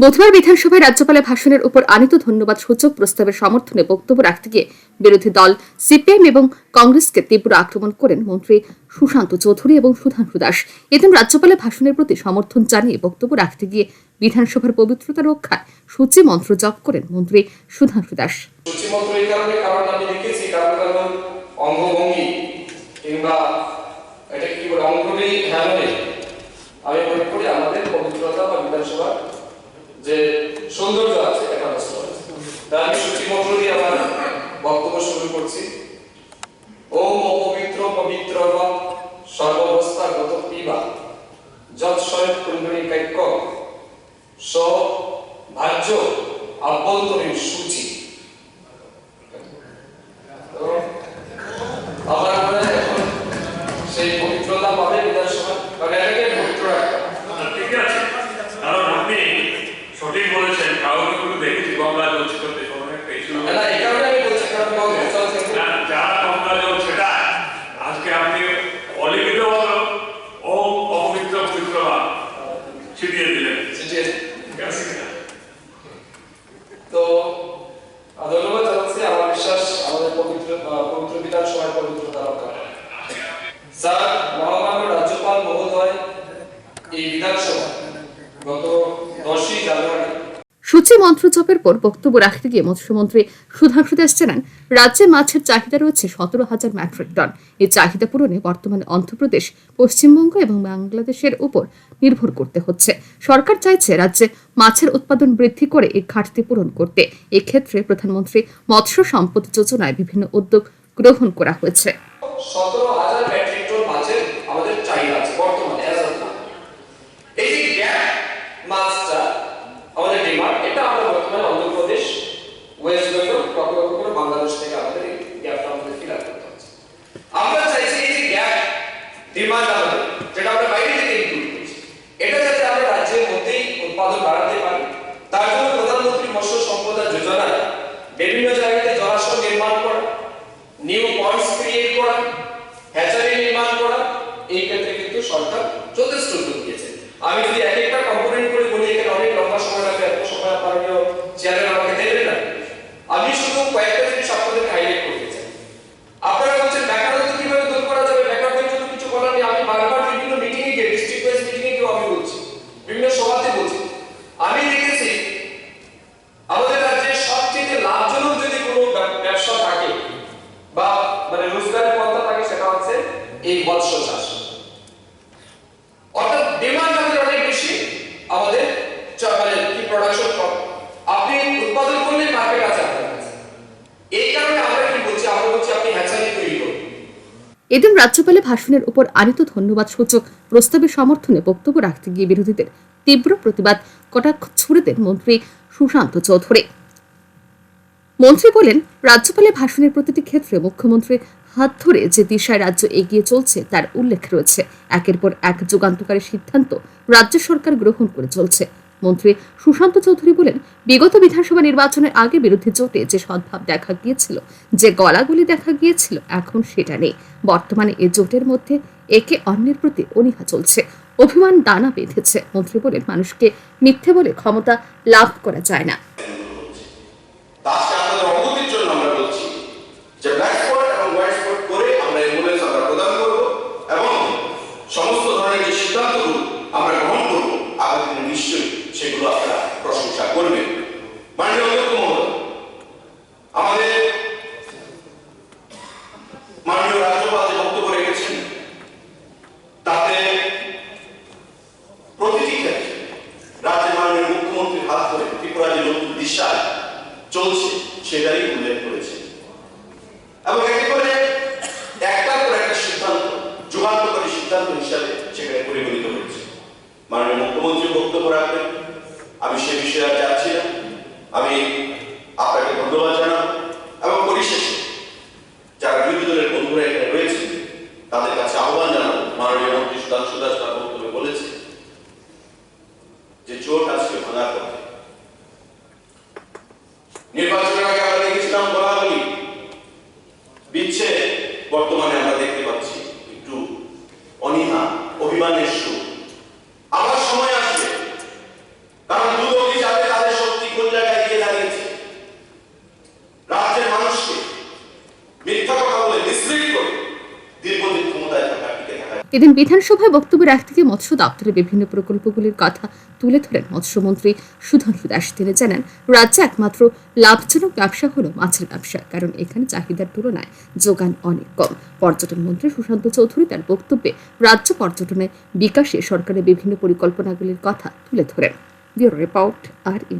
বুধবার বিধানসভায় রাজ্যপালের ভাষণের উপর আনিত ধন্যবাদ সূচক প্রস্তাবের সমর্থনে বক্তব্য রাখতে গিয়ে বিরোধী দল, সিপিএম এবং কংগ্রেসকে তীব্র আক্রমণ করেন মন্ত্রী সুশান্ত চৌধুরী এবং সুধাংশু দাস। এদিন রাজ্যপালের ভাষণের প্রতি সমর্থন জানিয়ে বক্তব্য রাখতে গিয়ে বিধানসভার পবিত্রতা রক্ষায় সূচি মন্ত্র জপ করেন মন্ত্রী সুধাংশু দাস। আমি মনে করি আমাদের পবিত্রতা বা বিধানসভার যে সৌন্দর্য আছে তাই আমি সূচিপত্র দিয়ে আমার বক্তব্য শুরু করছি। ওম অপবিত্র পবিত্র সর্বাবস্থা গত পিবা। যৎসয় কুণ্ডলী কাক্য স ভাজ্য আভ্যন্তরীণ সূচি। আমার সেই পবিত্রতা পাবে। এই বিধানসভা গত দশই জানুয়ারি সূচি মন্ত্র জপের পর বক্তব্য রাখতে গিয়ে মৎস্যমন্ত্রী সুধাংশু দাস জানান, রাজ্যে মাছের চাহিদা রয়েছে সতেরো হাজার মেট্রিক টন। এই চাহিদা পূরণে বর্তমানে অন্ধ্রপ্রদেশ, পশ্চিমবঙ্গ এবং বাংলাদেশের উপর নির্ভর করতে হচ্ছে। সরকার চাইছে রাজ্যে মাছের উৎপাদন বৃদ্ধি করে এই ঘাটতি পূরণ করতে। এক্ষেত্রে প্রধানমন্ত্রী মৎস্য সম্পদ যোজনায় বিভিন্ন উদ্যোগ গ্রহণ করা হয়েছে। সতেরো হাজার মেট্রিক টন মাছের আমাদের চাহিদা আছে বর্তমানে as of now। এই যে গ্যাপ মাছটা আমাদের ডিমান্ড এটা আমরা বর্তমানে অন্ধ্রপ্রদেশ ওয়েস্ট বেঙ্গল কখনো কখনো বাংলাদেশ থেকে আমাদের এই গ্যাপটা আমাদের ফিল আপ করতে হচ্ছে আমরা চাইছি এই যে গ্যাপ ডিমান্ড আমাদের যেটা আমরা বাইরে থেকে ইনক্লুড করছি এটা যাতে আমরা রাজ্যের মধ্যেই উৎপাদন বাড়াতে পারি তার জন্য প্রধানমন্ত্রী মৎস্য সম্পদা যোজনায় বিভিন্ন জায়গাতে জলাশয় নির্মাণ করা নিউ পয়েন্টস ক্রিয়েট করা হ্যাচারি নির্মাণ করা, এই ক্ষেত্রে কিন্তু সরকার যথেষ্ট উদ্যোগ দিয়েছে আমি যদি এক একটা কম্পোনেন্ট করে বলি, এখানে অনেক লম্বা সময় লাগবে, এত সময় মাননীয় চেয়ারম্যান আমাকে দেবে না। আমি শুধু কয়েকটা জিনিস আপনাদের হাইলাইট করতে চাই আপনারা বলছেন বেকারত্ব কীভাবে দূর করা যাবে বেকারত্বের জন্য কিছু বলার নেই আমি বারবার বিভিন্ন মিটিং এ গিয়ে ডিস্ট্রিক্ট ওয়াইজ মিটিং এ গিয়েও আমি বলছি বিভিন্ন সভাতে বলছি আমি দেখেছি আমাদের রাজ্যে সবচেয়ে লাভজনক যদি কোনো ব্যব- ব্যবসা থাকে বা মানে রোজগারের পন্থা থাকে সেটা হচ্ছে এই মৎস্য চাষ অর্থাৎ ডিমান্ড আমাদের অনেক বেশি আমাদের চা- মানে কি প্রোডাকশন কম আপনি উৎপাদন করলে মার্কেট আছে আপনার কাছে এই কারণে আমরা কি বলছি আমরা বলছি আপনি হ্যাচারি তৈরি করুন এদিন রাজ্যপালের ভাষণের উপর আনিত ধন্যবাদ সূচক প্রস্তাবের সমর্থনে বক্তব্য রাখতে গিয়ে বিরোধীদের তীব্র প্রতিবাদ কটাক্ষ ছুড়ে দেন মন্ত্রী সুশান্ত চৌধুরী। মন্ত্রী বলেন, রাজ্যপালের ভাষণের প্রতিটি ক্ষেত্রে মুখ্যমন্ত্রীর হাত ধরে যে দিশায় রাজ্য এগিয়ে চলছে তার উল্লেখ রয়েছে। একের পর এক যুগান্তকারী সিদ্ধান্ত রাজ্য সরকার গ্রহণ করে চলছে। মন্ত্রী সুশান্ত চৌধুরী বলেন, বিগত বিধানসভা নির্বাচনের আগে বিরোধী জোটে যে সদ্ভাব দেখা গিয়েছিল, যে গলাগুলি দেখা গিয়েছিল, এখন সেটা নেই। বর্তমানে এ জোটের মধ্যে একে অন্যের প্রতি অনীহা চলছে। অভিমান দানা বেঁধেছে। মন্ত্রী বলেন, মানুষকে মিথ্যে বলে ক্ষমতা লাভ করা যায় না। আমরা গ্রহণ করব। আগামী নিশ্চয়ই সেগুলো আপনারা প্রশংসা করবেন। মাননীয় অধ্যক্ষ আমাদের মাননীয় রাজ্যপাল যে বক্তব্য রেখেছেন, তাতে প্রতিটি ক্ষেত্রে রাজ্যের মাননীয় মুখ্যমন্ত্রীর হাত ধরে ত্রিপুরা যে নতুন দিশায় চলছে সেটাই উল্লেখ করেছে। এবং এতে করে একটার পর একটা সিদ্ধান্ত, যুগান্তকারী সিদ্ধান্ত হিসাবে সেখানে পরিগণিত হয়েছে। মাননীয় মুখ্যমন্ত্রী বক্তব্য রাখবেন। আমি সে বিষয়ে আর যাচ্ছি না। আমি আপনাকে ধন্যবাদ জানাব এবং পরিশেষে যারা বিরোধী দলের বন্ধুরা এখানে রয়েছে তাদের কাছে আহ্বান জানাব। মাননীয় মন্ত্রী সুধাংশু দাস তার বক্তব্যে বলেছে যে জোট আজকে ভাঙার পথে নির্বাচনের আগে আমরা দেখেছিলাম বলাবলি বিচ্ছে বর্তমানে আমরা দেখতে পাচ্ছি একটু অনীহা অভিমানের সুর আবার সময় আসবে কারণ দুদকই যাতে এদিন বিধানসভায় বক্তব্য রাখতে গিয়ে মৎস্য দপ্তরের বিভিন্ন প্রকল্পগুলির কথা তুলে ধরেন মৎস্যমন্ত্রী সুধাংশু দাস। তিনি জানান, রাজ্যে একমাত্র লাভজনক ব্যবসা হলো মাছের ব্যবসা, কারণ এখানে চাহিদার তুলনায় যোগান অনেক কম। পর্যটন মন্ত্রী সুশান্ত চৌধুরী তার বক্তব্যে রাজ্য পর্যটনের বিকাশে সরকারের বিভিন্ন পরিকল্পনাগুলির কথা তুলে ধরেন। ব্যুরো রিপোর্ট আর ই